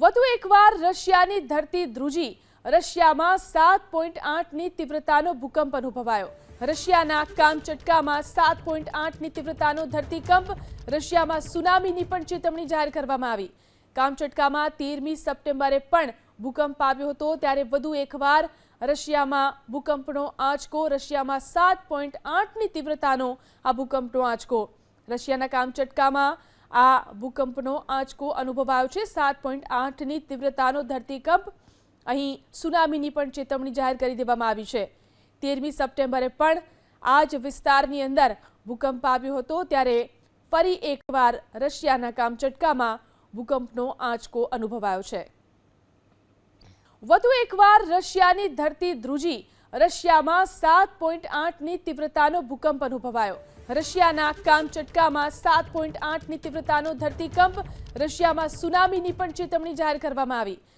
વધુ એકવાર રશિયાની ધરતી ધ્રુજી. રશિયામાં સાત પોઈન્ટ આઠની તીવ્રતાનો ભૂકંપ અનુભવાયો. રશિયાના કામચટકામાં સાત પોઈન્ટ આઠની તીવ્રતાનો ધરતીકંપ, રશિયામાં સુનામીની પણ ચેતવણી જાહેર કરવામાં આવી. કામચટકામાં તેરમી સપ્ટેમ્બરે પણ ભૂકંપ આવ્યો હતો, ત્યારે વધુ એકવાર રશિયામાં ભૂકંપનો આંચકો, રશિયામાં સાત પોઈન્ટ આઠની તીવ્રતાનો આ ભૂકંપનો આંચકો. રશિયાના કામચટકામાં આ ભૂકંપનો આંચકો અનુભવાયો છે. સાત પોઈન્ટ આઠની તીવ્રતાનો ધરતીકંપ અહીં સુનામીની પણ ચેતવણી જાહેર કરી દેવામાં આવી છે. તેરમી સપ્ટેમ્બરે પણ આ જ વિસ્તારની અંદર ભૂકંપ આવ્યો હતો ત્યારે ફરી એકવાર રશિયાના કામચટકામાં ભૂકંપનો આંચકો અનુભવાયો છે. વધુ એકવાર રશિયાની ધરતી ધ્રુજી રશિયામાં સાત પોઈન્ટ આઠની તીવ્રતાનો ભૂકંપ અનુભવાયો. રશિયાના કામચટકામાં સાત પોઈન્ટ આઠની તીવ્રતાનો ધરતીકંપ, રશિયામાં સુનામીની પણ ચેતવણી જાહેર કરવામાં આવી.